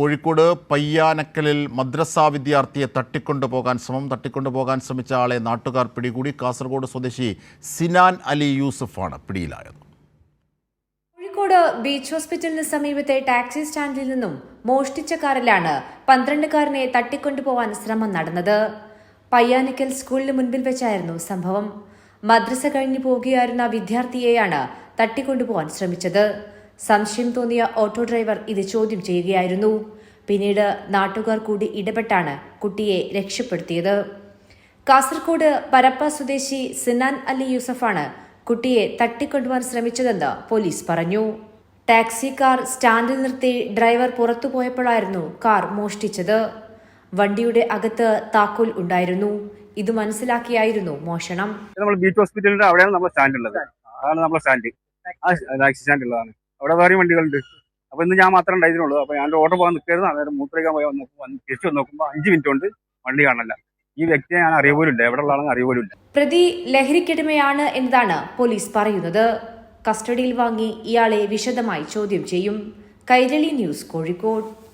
കോഴിക്കോട് പയ്യാനക്കലിൽ മദ്രസ വിദ്യാർത്ഥിയെ തട്ടിക്കൊണ്ടുപോകാൻ ശ്രമം തട്ടിക്കൊണ്ടുപോകാൻ ശ്രമിച്ച ആളെ നാട്ടുകാർ പിടികൂടി. കാസർഗോഡ് സ്വദേശി സിനാൻ അലി യൂസഫാണ് പിടിയിലായത്. കോഴിക്കോട് ബീച്ച് ഹോസ്പിറ്റലിന് സമീപത്തെ ടാക്സി സ്റ്റാൻഡിൽ നിന്നും മോഷ്ടിച്ച കാറിലാണ് പന്ത്രണ്ടുകാരനെ തട്ടിക്കൊണ്ടുപോകാൻ ശ്രമം നടന്നത്. പയ്യാനക്കൽ സ്കൂളിന് മുൻപിൽ വെച്ചായിരുന്നു സംഭവം. മദ്രസ കഴിഞ്ഞു പോകുകയായിരുന്ന വിദ്യാർത്ഥിയെയാണ് തട്ടിക്കൊണ്ടുപോകാൻ ശ്രമിച്ചത്. സംശയം തോന്നിയ ഓട്ടോ ഡ്രൈവർ ഇത് ചോദ്യം ചെയ്യുകയായിരുന്നു. പിന്നീട് നാട്ടുകാർ കൂടി ഇടപെട്ടാണ് കുട്ടിയെ രക്ഷപ്പെടുത്തിയത്. കാസർകോട് പരപ്പ സ്വദേശി സിനാൻ അലി യൂസഫാണ് കുട്ടിയെ തട്ടിക്കൊണ്ടുവാൻ ശ്രമിച്ചതെന്ന് പോലീസ് പറഞ്ഞു. ടാക്സി കാർ സ്റ്റാൻഡിൽ നിർത്തി ഡ്രൈവർ പുറത്തുപോയപ്പോഴായിരുന്നു കാർ മോഷ്ടിച്ചത്. വണ്ടിയുടെ അകത്ത് താക്കോൽ ഉണ്ടായിരുന്നു. ഇത് മനസ്സിലാക്കിയായിരുന്നു മോഷണം. നമ്മൾ ബീച്ച് ഹോസ്പിറ്റലിന്റെ അവിടെയാണ് നമ്മുടെ സ്റ്റാൻഡ് ഉള്ളത് അതാണ് നമ്മുടെ സ്റ്റാൻഡ്. ടാക്സി സ്റ്റാൻഡ് ഉള്ളതാണ് അവിടെ വേറെ വണ്ടികളുണ്ട്. അപ്പൊ ഇന്ന് ഞാൻ മാത്രമേ ഉണ്ടായിരുന്നുള്ളൂ. അപ്പൊ ഞാൻ ഓട്ടോ പോകാൻ നിൽക്കരുത് അന്നേരം മൂത്രയ്ക്കാൻ പോയി. വന്ന് തിരിച്ചു വന്ന് നോക്കുമ്പോൾ അഞ്ച് മിനിറ്റ് കൊണ്ട് വണ്ടി കാണല്ല. ഈ വ്യക്തിയെ ഞാൻ അറിയ എവിടെ ഉള്ളതാണെന്ന് അറിയ പ്രതി ലഹരിക്കടിമയാണ് എന്നതാണ് പോലീസ് പറയുന്നത്. കസ്റ്റഡിയിൽ വാങ്ങി ഇയാളെ വിശദമായി ചോദ്യം ചെയ്യും. കൈരളി ന്യൂസ് കോഴിക്കോട്.